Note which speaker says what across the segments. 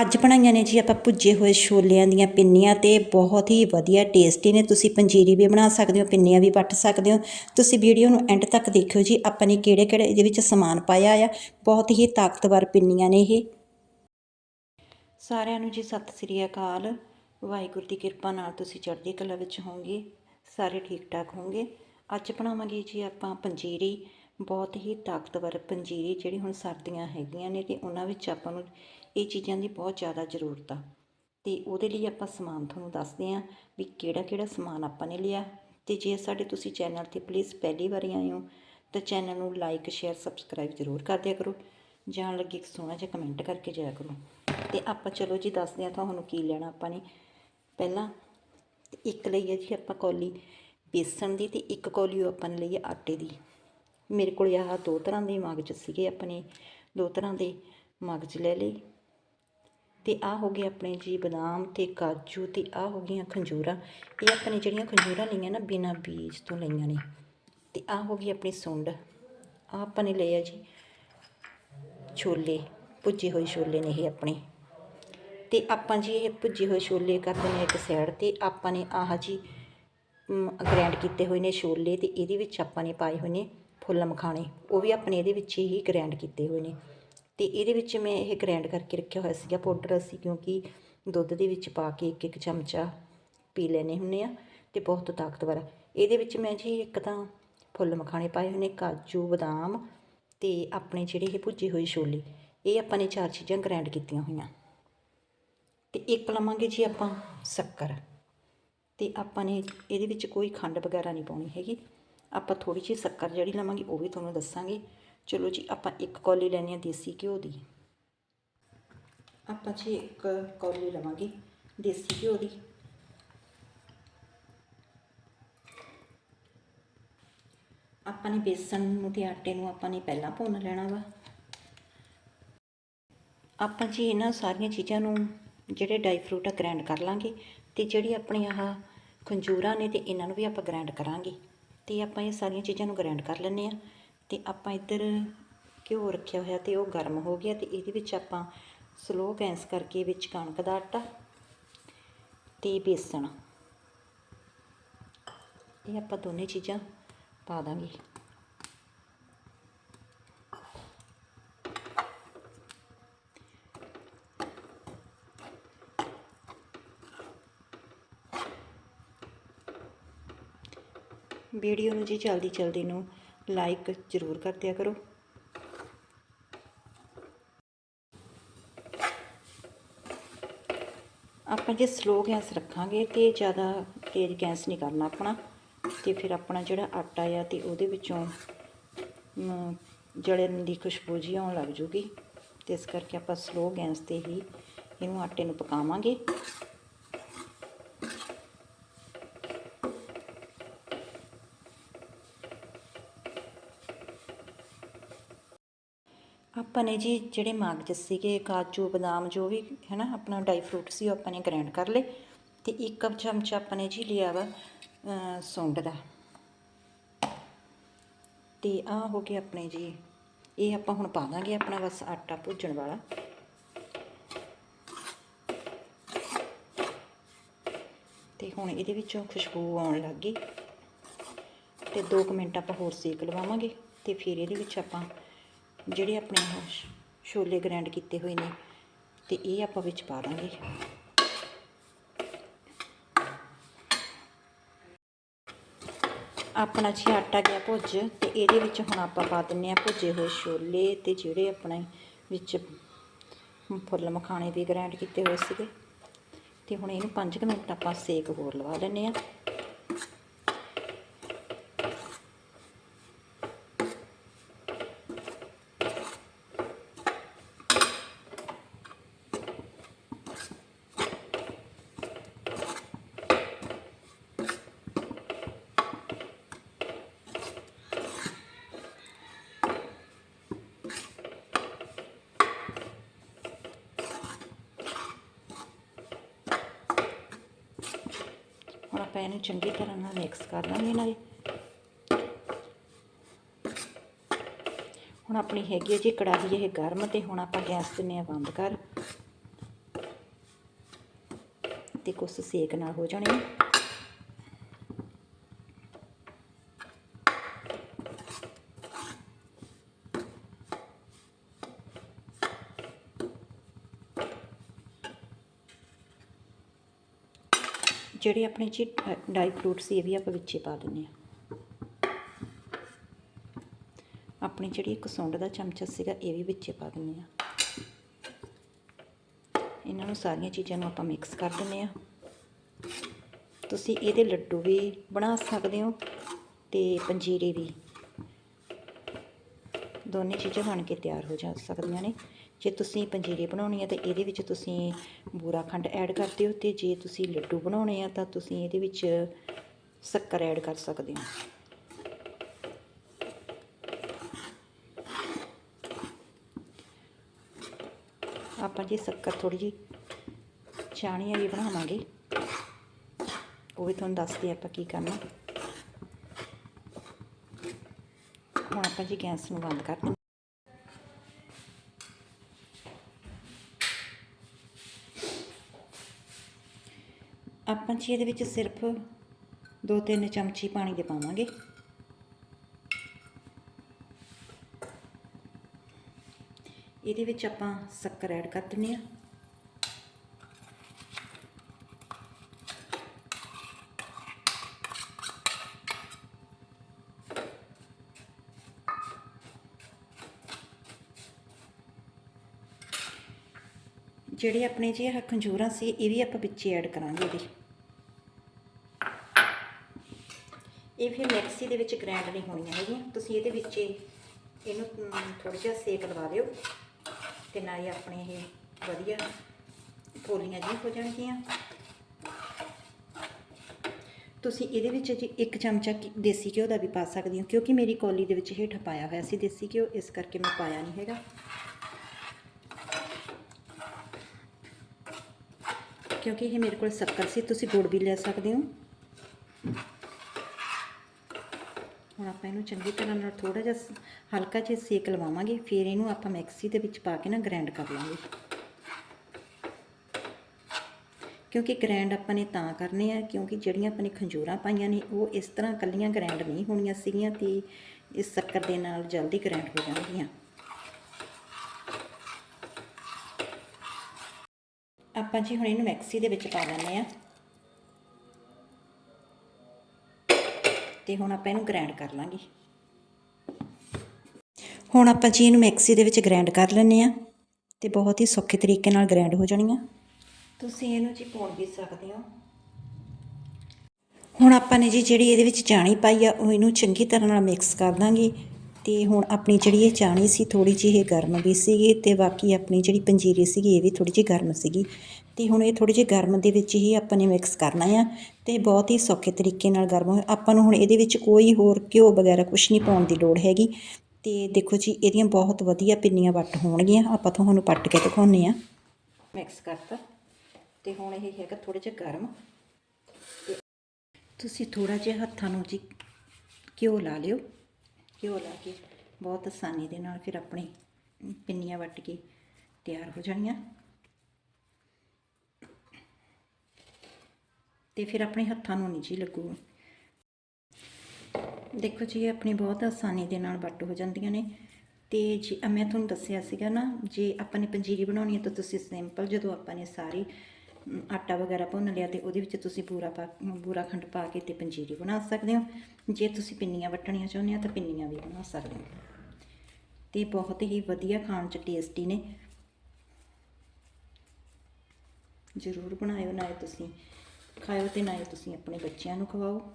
Speaker 1: ਅੱਜ ਬਣਾਈਆਂ ਨੇ ਜੀ ਆਪਾਂ ਭੁੱਜੇ ਹੋਏ ਛੋਲਿਆਂ ਦੀਆਂ ਪਿੰਨੀਆਂ ਤੇ ਬਹੁਤ ਹੀ ਵਧੀਆ ਟੇਸਟੀ ਨੇ। ਤੁਸੀਂ ਪੰਜੀਰੀ ਵੀ ਬਣਾ ਸਕਦੇ ਹੋ, ਪਿੰਨੀਆਂ ਵੀ ਵੱਟ ਸਕਦੇ ਹੋ। ਤੁਸੀਂ ਵੀਡੀਓ ਨੂੰ ਐਂਡ ਤੱਕ ਦੇਖਿਓ ਜੀ, ਆਪਾਂ ਨੇ ਕਿਹੜੇ ਕਿਹੜੇ ਇਹਦੇ ਵਿੱਚ ਸਮਾਨ ਪਾਇਆ ਆ। ਬਹੁਤ ਹੀ ਤਾਕਤਵਰ ਪਿੰਨੀਆਂ ਨੇ ਇਹ। ਸਾਰਿਆਂ ਨੂੰ ਜੀ ਸਤਿ ਸ੍ਰੀ ਅਕਾਲ। ਵਾਹਿਗੁਰੂ ਦੀ ਕਿਰਪਾ ਨਾਲ ਤੁਸੀਂ ਚੜ੍ਹਦੀ ਕਲਾ ਵਿੱਚ ਹੋਵੋਗੇ, ਸਾਰੇ ਠੀਕ ਠਾਕ ਹੋਵੋਗੇ। ਅੱਜ ਬਣਾਵਾਂਗੇ ਜੀ ਆਪਾਂ ਪੰਜੀਰੀ। ਬਹੁਤ ਹੀ ਤਾਕਤਵਰ ਪੰਜੀਰੀ ਜਿਹੜੀ ਹੁਣ ਸਰਦੀਆਂ ਹੈਗੀਆਂ ਨੇ ਤੇ ਉਹਨਾਂ ਵਿੱਚ ਆਪਾਂ ਨੂੰ ਇਹ ਚੀਜ਼ਾਂ ਦੀ ਬਹੁਤ ਜ਼ਿਆਦਾ ਜ਼ਰੂਰਤ ਆ। ਤੇ ਉਹਦੇ ਲਈ ਆਪਾਂ ਸਮਾਨ ਤੁਹਾਨੂੰ ਦੱਸਦੇ ਹਾਂ ਵੀ ਕਿਹੜਾ ਕਿਹੜਾ ਸਮਾਨ ਆਪਾਂ ਨੇ ਲਿਆ। ਤੇ ਜੇ ਸਾਡੇ ਤੁਸੀਂ ਚੈਨਲ ਤੇ ਪਲੀਜ਼ ਪਹਿਲੀ ਵਾਰੀ ਆਏ ਹੋ, ਤਾਂ ਚੈਨਲ ਨੂੰ ਲਾਈਕ ਸ਼ੇਅਰ ਸਬਸਕ੍ਰਾਈਬ ਜ਼ਰੂਰ ਕਰ ਦਿਆ ਕਰੋ। ਜਾਣ ਲੱਗੇ ਇੱਕ ਸੋਹਣਾ ਜਿਹਾ ਕਮੈਂਟ ਕਰਕੇ ਜਾਇਆ ਕਰੋ। ਤੇ ਆਪਾਂ ਚਲੋ ਜੀ ਦੱਸਦੇ ਹਾਂ ਤੁਹਾਨੂੰ ਕੀ ਲੈਣਾ ਆਪਾਂ ਨੇ। ਪਹਿਲਾਂ ਇੱਕ ਲਈ ਹੈ ਜੀ ਆਪਾਂ ਕੌਲੀ ਬੇਸਣ ਦੀ ਤੇ ਇੱਕ ਕੌਲੀ ਉਹ ਆਪਾਂ ਨੇ ਲਈ ਹੈ ਆਟੇ ਦੀ। ਮੇਰੇ ਕੋਲ ਆਹ ਦੋ ਤਰ੍ਹਾਂ ਦੇ ਮਗਜ ਸੀਗੇ ਆਪਣੇ, ਦੋ ਤਰ੍ਹਾਂ ਦੇ ਮਗਜ ਲੈ ਲਏ। ਤੇ ਆ ਹੋ ਗਏ ਆਪਣੇ ਜੀ ਬਦਾਮ ਤੇ ਕਾਜੂ ਤੇ ਆ ਹੋ ਗਈਆਂ ਖੰਜੂਰਾ। ਇਹ ਆਪਣੇ ਜਿਹੜੀਆਂ ਖੰਜੂਰਾ ਲਈਆਂ ਨਾ ਬਿਨਾ ਬੀਜ ਤੋਂ ਲਈਆਂ ਨੇ। ਤੇ ਆ ਹੋ ਗਈ ਆਪਣੀ ਸੁੰਡ। ਆ ਆਪਾਂ ਨੇ ਲਏ ਆ ਜੀ ਛੋਲੇ, ਭੁੱਜੇ ਹੋਏ ਛੋਲੇ ਨੇ ਇਹ ਆਪਣੇ। ਤੇ ਆਪਾਂ ਜੀ ਇਹ ਭੁੱਜੇ ਹੋਏ ਛੋਲੇ ਕਰ ਦਿੰਦੇ ਇੱਕ ਸਾਈਡ ਤੇ। ਆਪਾਂ ਨੇ ਆਹ ਜੀ ਗ੍ਰੈਂਡ ਕੀਤੇ ਹੋਏ ਨੇ ਛੋਲੇ ਤੇ ਇਹਦੇ ਵਿੱਚ ਆਪਾਂ ਨੇ ਪਾਏ ਹੋਏ ਨੇ ਫੁੱਲ ਮਖਾਣੇ, ਉਹ ਵੀ ਆਪਣੇ ਇਹਦੇ ਵਿੱਚ ਹੀ ਗ੍ਰੈਂਡ ਕੀਤੇ ਹੋਏ ਨੇ। ਤੇ ਇਹਦੇ ਵਿੱਚ ਮੈਂ ਇਹ ਗ੍ਰੈਂਡ ਕਰਕੇ ਰੱਖਿਆ ਹੋਇਆ ਸੀਗਾ ਪਾਊਡਰ ਅਸੀਂ, ਕਿਉਂਕਿ ਦੁੱਧ ਦੇ ਵਿੱਚ ਪਾ ਕੇ ਇੱਕ ਇੱਕ ਚਮਚਾ ਪੀ ਲੈਨੇ ਹੁੰਨੇ ਆ ਤੇ ਬਹੁਤ ਤਾਕਤਵਰ ਇਹਦੇ ਵਿੱਚ ਮੈਂ ਜੀ ਇੱਕ ਤਾਂ ਫੁੱਲ ਮਖਾਣੇ ਪਾਏ ਹੋਏ ਨੇ, ਕਾਜੂ, ਬਦਾਮ ਤੇ ਆਪਣੇ ਜਿਹੜੇ ਇਹ ਭੁੱਜੇ ਹੋਏ ਛੋਲੇ, ਇਹ ਆਪਾਂ ਨੇ ਚਾਰ ਚੀਜ਼ਾਂ ਗ੍ਰੈਂਡ ਕੀਤੀਆਂ ਹੋਈਆਂ। ਤੇ ਇੱਕ ਲਵਾਂਗੇ ਜੀ ਆਪਾਂ ਸ਼ੱਕਰ। ਤੇ ਆਪਾਂ ਨੇ ਇਹਦੇ ਵਿੱਚ ਕੋਈ ਖੰਡ ਵਗੈਰਾ ਨਹੀਂ ਪਾਉਣੀ ਹੈਗੀ। ਆਪਾਂ ਥੋੜੀ ਜਿਹੀ ਸ਼ੱਕਰ ਜਿਹੜੀ ਲਵਾਂਗੇ, ਉਹ ਵੀ ਤੁਹਾਨੂੰ ਦੱਸਾਂਗੇ। ਚਲੋ ਜੀ, ਆਪਾਂ ਇੱਕ ਕੌਲੀ ਲੈਣੀ ਆ ਦੇਸੀ ਘਿਓ ਦੀ। ਆਪਾਂ ਜੀ ਇੱਕ ਕੌਲੀ ਲਵਾਂਗੇ ਦੇਸੀ ਘਿਓ ਦੀ। ਆਪਾਂ ਨੇ ਬੇਸਣ ਨੂੰ ਤੇ ਆਟੇ ਨੂੰ ਆਪਾਂ ਨੇ ਪਹਿਲਾਂ ਭੁੰਨ ਲੈਣਾ ਵਾ। ਆਪਾਂ ਜੀ ਇਹਨਾਂ ਸਾਰੀਆਂ ਚੀਜ਼ਾਂ ਨੂੰ ਜਿਹੜੇ ਡਰਾਈ ਫਰੂਟ ਆ ਗ੍ਰਾਈਂਡ ਕਰ ਲਾਂਗੇ ਤੇ ਜਿਹੜੀ ਆਪਣੀ ਆਹ ਖੰਜੂਰਾ ਨੇ ਤੇ ਇਹਨਾਂ ਨੂੰ ਵੀ ਆਪਾਂ ਗ੍ਰਾਈਂਡ ਕਰਾਂਗੇ। ਅਤੇ ਆਪਾਂ ਇਹ ਸਾਰੀਆਂ ਚੀਜ਼ਾਂ ਨੂੰ ਗ੍ਰਾਈਂਡ ਕਰ ਲੈਂਦੇ ਹਾਂ ਅਤੇ ਆਪਾਂ ਇੱਧਰ ਘਿਓ ਰੱਖਿਆ ਹੋਇਆ ਅਤੇ ਉਹ ਗਰਮ ਹੋ ਗਿਆ ਅਤੇ ਇਹਦੇ ਵਿੱਚ ਆਪਾਂ ਸਲੋ ਗੈਸ ਕਰਕੇ ਵਿੱਚ ਕਣਕ ਦਾ ਆਟਾ ਅਤੇ ਬੇਸਣ। ਇਹ ਆਪਾਂ ਦੋਨੇ ਚੀਜ਼ਾਂ ਪਾ ਦਾਂਗੇ। ਵੀਡੀਓ ਨੂੰ ਜੀ ਜਲਦੀ ਜਲਦੀ ਨੂੰ ਲਾਈਕ ਜ਼ਰੂਰ ਕਰ ਦਿਆ ਕਰੋ। ਆਪਾਂ ਜੇ ਸਲੋ ਗੈਸ ਰੱਖਾਂਗੇ ਤੇ ਜ਼ਿਆਦਾ ਤੇਜ਼ ਗੈਸ ਨਹੀਂ ਕਰਨਾ ਆਪਣਾ ਤੇ ਫਿਰ ਆਪਣਾ ਜਿਹੜਾ ਆਟਾ ਆ ਤੇ ਉਹਦੇ ਵਿੱਚੋਂ ਜਲਣ ਦੀ ਖੁਸ਼ਬੂ ਜੀ ਆਉਣ ਲੱਗ ਜੂਗੀ। ਤੇ ਇਸ ਕਰਕੇ ਆਪਾਂ ਸਲੋ ਗੈਸ ਤੇ ਹੀ ਇਹਨੂੰ ਆਟੇ ਨੂੰ ਪਕਾਵਾਂਗੇ। ਆਪਾਂ ਨੇ ਜੀ ਜਿਹੜੇ ਮਗਜ ਸੀਗੇ ਕਾਜੂ, ਬਦਾਮ ਜੋ ਵੀ ਹੈ ਨਾ ਆਪਣਾ ਡਰਾਈ ਫਰੂਟ ਸੀ, ਉਹ ਆਪਾਂ ਨੇ ਗ੍ਰਾਈਂਡ ਕਰ ਲਏ ਤੇ ਇੱਕ ਕੱਪ ਚਮਚਾ ਆਪਾਂ ਨੇ ਜੀ ਲਿਆ ਵਾ ਸੁੰਡ ਦਾ। ਤੇ ਆ ਹੋ ਗਿਆ ਆਪਣੇ ਜੀ, ਇਹ ਆਪਾਂ ਹੁਣ ਪਾ ਦਾਂਗੇ ਆਪਣਾ ਬਸ ਆਟਾ ਭੁੱਜਣ ਵਾਲਾ। ਤੇ ਹੁਣ ਇਹਦੇ ਵਿੱਚੋਂ ਖੁਸ਼ਬੂ ਆਉਣ ਲੱਗ ਗਈ। ਤੇ 2 ਮਿੰਟ ਆਪਾਂ ਹੋਰ ਸੇਕ ਲਵਾਵਾਂਗੇ ਤੇ ਫਿਰ ਇਹਦੇ ਵਿੱਚ ਆਪਾਂ ਜਿਹੜੇ ਆਪਣੇ ਛੋਲੇ ਗ੍ਰਾਈਂਡ ਕੀਤੇ ਹੋਏ ਨੇ, ਤੇ ਇਹ ਆਪਾਂ ਵਿੱਚ ਪਾ ਦਾਂਗੇ। ਆਪਣਾ ਜੀ ਆਟਾ ਗਿਆ ਭੁੱਜ, ਤੇ ਇਹਦੇ ਵਿੱਚ ਹੁਣ ਆਪਾਂ ਪਾ ਦਿੰਨੇ ਆ ਭੁੱਜੇ ਹੋਏ ਛੋਲੇ ਤੇ ਜਿਹੜੇ ਆਪਣੇ ਵਿੱਚ ਫੁੱਲ ਮਖਾਣੇ ਵੀ ਗ੍ਰਾਈਂਡ ਕੀਤੇ ਹੋਏ ਸੀਗੇ। ਤੇ ਹੁਣ ਇਹਨੂੰ 5 ਮਿੰਟ ਆਪਾਂ ਸੇਕ ਹੋਰ ਲਵਾ ਲੈਣੇ ਆ। ਆਪਾਂ ਇਹਨੂੰ ਚੰਗੀ ਤਰ੍ਹਾਂ ਨਾਲ ਮਿਕਸ ਕਰ ਲਾਂਗੇ ਨਾਲੇ ਹੁਣ ਆਪਣੀ ਹੈਗੀ ਹੈ ਜੀ ਕੜਾਹੀ ਇਹ ਗਰਮ ਤੇ ਹੁਣ ਆਪਾਂ ਗੈਸ ਦਿੰਨੇ ਆ ਬੰਦ ਕਰ। ਤੇ ਕੁਛ ਸੇਕ ਨਾ ਹੋ ਜਾਣੀ ਜਿਹੜੇ ਆਪਣੇ ਜੀ ਡਰਾਈ ਫਰੂਟ ਸੀ, ਇਹ ਵੀ ਆਪਾਂ ਵਿੱਚੇ ਪਾ ਦਿੰਨੇ ਆ ਆਪਣੀ ਜਿਹੜੀ ਇੱਕ ਸੁੰਡ ਦਾ ਚਮਚਾ ਸੀਗਾ, ਇਹ ਵੀ ਵਿੱਚੇ ਪਾ ਦਿੰਨੇ ਆ ਇਹਨਾਂ ਨੂੰ ਸਾਰੀਆਂ ਚੀਜ਼ਾਂ ਨੂੰ ਆਪਾਂ ਮਿਕਸ ਕਰ ਦਿੰਨੇ ਆ ਤੁਸੀਂ ਇਹਦੇ ਲੱਡੂ ਵੀ ਬਣਾ ਸਕਦੇ ਹੋ ਤੇ ਪੰਜੀਰੇ ਵੀ। ਦੋਨੇ ਚੀਜ਼ਾਂ ਬਣ ਕੇ ਤਿਆਰ ਹੋ ਜਾ ਸਕਦੀਆਂ ਨੇ। ਜੇ ਤੁਸੀਂ ਪੰਜੀਰੇ ਬਣਾਉਣੇ ਆ ਤਾਂ ਇਹਦੇ ਵਿੱਚ ਤੁਸੀਂ ਬੂਰਾ ਖੰਡ ਐਡ ਕਰ ਦਿਓ ਤੇ ਜੇ ਤੁਸੀਂ ਲੱਡੂ ਬਣਾਉਣੇ ਆ ਤਾਂ ਤੁਸੀਂ ਇਹਦੇ ਵਿੱਚ ਸ਼ੱਕਰ ਐਡ ਕਰ ਸਕਦੇ ਹੋ। ਆਪਾਂ ਜੀ ਸ਼ੱਕਰ ਥੋੜੀ ਜੀ ਚਾਣੀ ਵਾਲੀ ਬਣਾਵਾਂਗੇ, ਉਹ ਵੀ ਤੁਹਾਨੂੰ ਦੱਸਦੇ ਆਪਾਂ ਕੀ ਕਰਨਾ। ਹੁਣ ਆਪਾਂ ਜੀ ਗੈਸ ਨੂੰ ਬੰਦ ਕਰ ਦਿੰਦੇ ਆਪਾਂ ਜੀ ਇਹਦੇ ਵਿੱਚ ਸਿਰਫ 2-3 ਚਮਚੀ ਪਾਣੀ ਦੇ ਪਾਵਾਂਗੇ। ਇਹਦੇ ਵਿੱਚ ਆਪਾਂ ਸ਼ੱਕਰ ਐਡ ਕਰ ਦਿੰਦੇ ਆ ਜਿਹੜੇ ਆਪਣੇ ਜੀ ਇਹ ਖੰਜੂਰਾਂ ਸੀ, ਇਹ ਵੀ ਆਪਾਂ ਵਿੱਚ ਐਡ ਕਰਾਂਗੇ ਇਹਦੇ। ਇਹ ਫਿਰ ਮਿਕਸੀ ਦੇ ਵਿੱਚ ਗ੍ਰਾਈਂਡ ਨਹੀਂ ਹੋਣੀਆਂ ਹੈਗੀਆਂ। ਤੁਸੀਂ ਇਹਦੇ ਵਿੱਚ ਇਹਨੂੰ ਥੋੜਾ ਜਿਹਾ ਸੇਕ ਲਵਾ ਦਿਓ ਤੇ ਨਾਲ ਹੀ ਆਪਣੇ ਇਹ ਵਧੀਆ ਪੋਲੀਆਂ ਜੀ ਹੋ ਜਾਣਗੀਆਂ। ਤੁਸੀਂ ਇਹਦੇ ਵਿੱਚ ਜੀ ਇੱਕ ਚਮਚਾ ਦੇਸੀ ਘਿਓ ਦਾ ਵੀ ਪਾ ਸਕਦੇ ਹੋ, ਕਿਉਂਕਿ ਮੇਰੀ ਕੌਲੀ ਦੇ ਵਿੱਚ ਹੇਠ ਪਾਇਆ ਹੋਇਆ ਸੀ ਦੇਸੀ ਘਿਓ, ਇਸ ਕਰਕੇ ਮੈਂ ਪਾਇਆ ਨਹੀਂ ਹੈਗਾ। ਕਿਉਂਕਿ ਇਹ ਮੇਰੇ ਕੋਲ ਸ਼ੱਕਰ ਸੀ, ਤੁਸੀਂ ਗੁੜ ਵੀ ਲੈ ਸਕਦੇ ਹੋ। ਹੁਣ ਆਪਾਂ ਇਹਨੂੰ ਚੰਗੀ ਤਰ੍ਹਾਂ ਨਾਲ ਥੋੜਾ ਜਿਹਾ ਹਲਕਾ ਜਿਹਾ ਸੇਕ ਲਵਾਵਾਂਗੇ, ਫਿਰ ਇਹਨੂੰ ਆਪਾਂ ਮਿਕਸੀ ਦੇ ਵਿੱਚ ਪਾ ਕੇ ਨਾ ਗ੍ਰਾਈਂਡ ਕਰ ਲਾਂਗੇ। ਕਿਉਂਕਿ ਗ੍ਰਾਈਂਡ ਆਪਾਂ ਨੇ ਤਾਂ ਕਰਨੇ ਆ, ਕਿਉਂਕਿ ਜਿਹੜੀਆਂ ਆਪਾਂ ਨੇ ਖੰਜੂਰਾਂ ਪਾਈਆਂ ਨੇ, ਉਹ ਇਸ ਤਰ੍ਹਾਂ ਕੱਲੀਆਂ ਗ੍ਰਾਈਂਡ ਨਹੀਂ ਹੋਣੀਆਂ ਸੀਗੀਆਂ ਤੇ ਇਸ ਸ਼ੱਕਰ ਦੇ ਨਾਲ ਜਲਦੀ ਗ੍ਰਾਈਂਡ ਹੋ ਜਾਣਗੀਆਂ। ਆਪਾਂ ਜੀ ਹੁਣ ਇਹਨੂੰ ਮਿਕਸੀ ਦੇ ਵਿੱਚ ਪਾ ਲੈਂਦੇ ਆ ਤੇ ਹੁਣ ਆਪਾਂ ਇਹਨੂੰ ਗ੍ਰਾਈਂਡ ਕਰ ਲਾਂਗੇ। ਹੁਣ ਆਪਾਂ ਜੀ ਇਹਨੂੰ ਮਿਕਸੀ ਦੇ ਵਿੱਚ ਗ੍ਰਾਈਂਡ ਕਰ ਲੈਂਦੇ ਆ ਤੇ ਬਹੁਤ ਹੀ ਸੌਖੇ ਤਰੀਕੇ ਨਾਲ ਗ੍ਰਾਈਂਡ ਹੋ ਜਾਣੀਆਂ ਤੁਸੀਂ ਇਹਨੂੰ ਜੀ ਪਾਉਣ ਵੀ ਸਕਦੇ ਹੋ। ਹੁਣ ਆਪਾਂ ਨੇ ਜੀ ਜਿਹੜੀ ਇਹਦੇ ਵਿੱਚ ਚਾਣੀ ਪਾਈ ਆ, ਉਹ ਇਹਨੂੰ ਚੰਗੀ ਤਰ੍ਹਾਂ ਨਾਲ ਮਿਕਸ ਕਰ ਦਾਂਗੇ। ਅਤੇ ਹੁਣ ਆਪਣੀ ਜਿਹੜੀ ਇਹ ਚਾਣੀ ਸੀ, ਥੋੜ੍ਹੀ ਜਿਹੀ ਇਹ ਗਰਮ ਵੀ ਸੀਗੀ ਅਤੇ ਬਾਕੀ ਆਪਣੀ ਜਿਹੜੀ ਪੰਜੀਰੀ ਸੀਗੀ, ਇਹ ਵੀ ਥੋੜ੍ਹੀ ਜਿਹੀ ਗਰਮ ਸੀਗੀ। ਅਤੇ ਹੁਣ ਇਹ ਥੋੜ੍ਹੀ ਜਿਹੀ ਗਰਮ ਦੇ ਵਿੱਚ ਹੀ ਆਪਾਂ ਨੇ ਮਿਕਸ ਕਰਨਾ ਆ ਅਤੇ ਬਹੁਤ ਹੀ ਸੌਖੇ ਤਰੀਕੇ ਨਾਲ ਗਰਮ ਹੋਏ ਆਪਾਂ ਨੂੰ ਹੁਣ ਇਹਦੇ ਵਿੱਚ ਕੋਈ ਹੋਰ ਘਿਓ ਵਗੈਰਾ ਕੁਝ ਨਹੀਂ ਪਾਉਣ ਦੀ ਲੋੜ ਹੈਗੀ। ਅਤੇ ਦੇਖੋ ਜੀ, ਇਹਦੀਆਂ ਬਹੁਤ ਵਧੀਆ ਪਿੰਨੀਆਂ ਵੱਟ ਹੋਣਗੀਆਂ। ਆਪਾਂ ਤੁਹਾਨੂੰ ਪੱਟ ਕੇ ਦਿਖਾਉਂਦੇ ਆ ਮਿਕਸ ਕਰਤਾ। ਅਤੇ ਹੁਣ ਇਹ ਹੈਗਾ ਥੋੜ੍ਹਾ ਜਿਹਾ ਗਰਮ। ਤੁਸੀਂ ਥੋੜ੍ਹਾ ਜਿਹਾ ਹੱਥਾਂ ਨੂੰ ਜੀ ਘਿਓ ਲਾ ਲਿਓ। ਘਿਓ ਲਾ ਕੇ ਬਹੁਤ ਆਸਾਨੀ ਦੇ ਨਾਲ ਫਿਰ ਆਪਣੇ ਪਿੰਨੀਆਂ ਵੱਟ ਕੇ ਤਿਆਰ ਹੋ ਜਾਣੀਆਂ। ਤੇ ਫਿਰ ਆਪਣੇ ਹੱਥਾਂ ਨੂੰ ਨਹੀਂ ਜੀ ਲੱਗੂ। ਦੇਖੋ ਜੀ, ਇਹ ਆਪਣੀ ਬਹੁਤ ਆਸਾਨੀ ਦੇ ਨਾਲ ਵੱਟ ਹੋ ਜਾਂਦੀਆਂ ਨੇ। ਤੇ ਜੀ ਮੈਂ ਤੁਹਾਨੂੰ ਦੱਸਿਆ ਸੀਗਾ ਨਾ, ਜੇ ਆਪਾਂ ਨੇ ਪੰਜੀਰੀ ਬਣਾਉਣੀ ਹੈ ਤਾਂ ਤੁਸੀਂ ਸਿੰਪਲ ਜਦੋਂ ਆਪਾਂ ਨੇ ਸਾਰੀ ਆਟਾ ਵਗੈਰਾ ਭੁੰਨ ਲਿਆ ਤੇ ਉਹਦੇ ਵਿੱਚ ਤੁਸੀਂ ਪੂਰਾ ਪਾ, ਬੂਰਾ ਖੰਡ ਪਾ ਕੇ ਤੇ ਪੰਜੀਰੀ ਬਣਾ ਸਕਦੇ ਹੋ। ਜੇ ਤੁਸੀਂ ਪਿੰਨੀਆਂ ਵੱਟਣੀਆਂ ਚਾਹੁੰਦੇ ਹੋ ਤਾਂ ਪਿੰਨੀਆਂ ਵੀ ਬਣਾ ਸਕਦੇ ਹੋ। ਤੇ ਬਹੁਤ ਹੀ ਵਧੀਆ ਖਾਣ ਚ ਟੇਸਟੀ ਨੇ। ਜ਼ਰੂਰ ਬਣਾਇਓ, ਨਾਲੇ ਤੁਸੀਂ ਖਾਇਓ ਤੇ ਨਾਲੇ ਤੁਸੀਂ ਆਪਣੇ ਬੱਚਿਆਂ ਨੂੰ ਖਵਾਓ।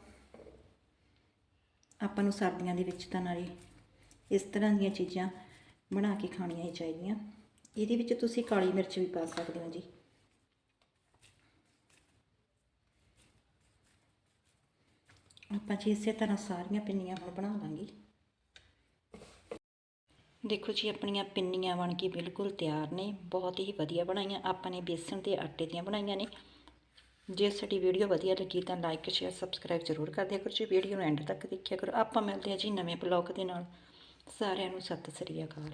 Speaker 1: ਆਪਾਂ ਨੂੰ ਸਰਦੀਆਂ ਦੇ ਵਿੱਚ ਤਾਂ ਨਾਲੇ ਇਸ ਤਰ੍ਹਾਂ ਦੀਆਂ ਚੀਜ਼ਾਂ ਬਣਾ ਕੇ ਖਾਣੀਆਂ ਹੀ ਚਾਹੀਦੀਆਂ। ਇਹਦੇ ਵਿੱਚ ਤੁਸੀਂ ਕਾਲੀ ਮਿਰਚ ਵੀ ਪਾ ਸਕਦੇ ਹੋ ਜੀ। ਆਪਾਂ ਜੀ ਇਸੇ ਤਰ੍ਹਾਂ ਸਾਰੀਆਂ ਪਿੰਨੀਆਂ ਹੁਣ ਬਣਾ ਲਾਂਗੇ। ਦੇਖੋ ਜੀ, ਆਪਣੀਆਂ ਪਿੰਨੀਆਂ ਬਣ ਕੇ ਬਿਲਕੁਲ ਤਿਆਰ ਨੇ, ਬਹੁਤ ਹੀ ਵਧੀਆ ਬਣਾਈਆਂ। ਆਪਾਂ ਨੇ ਬੇਸਣ ਦੇ ਆਟੇ ਦੀਆਂ ਬਣਾਈਆਂ ਨੇ। ਜੇ ਸਾਡੀ ਵੀਡੀਓ ਵਧੀਆ ਲੱਗੀ ਤਾਂ ਲਾਈਕ ਸ਼ੇਅਰ ਸਬਸਕ੍ਰਾਈਬ ਜ਼ਰੂਰ ਕਰ ਦਿਆ ਕਰੋ ਜੀ। ਵੀਡੀਓ ਨੂੰ ਐਂਡ ਤੱਕ ਦੇਖਿਆ ਕਰੋ। ਆਪਾਂ ਮਿਲਦੇ ਹਾਂ ਜੀ ਨਵੇਂ ਬਲੌਗ ਦੇ ਨਾਲ। ਸਾਰਿਆਂ ਨੂੰ ਸਤਿ ਸ੍ਰੀ ਅਕਾਲ।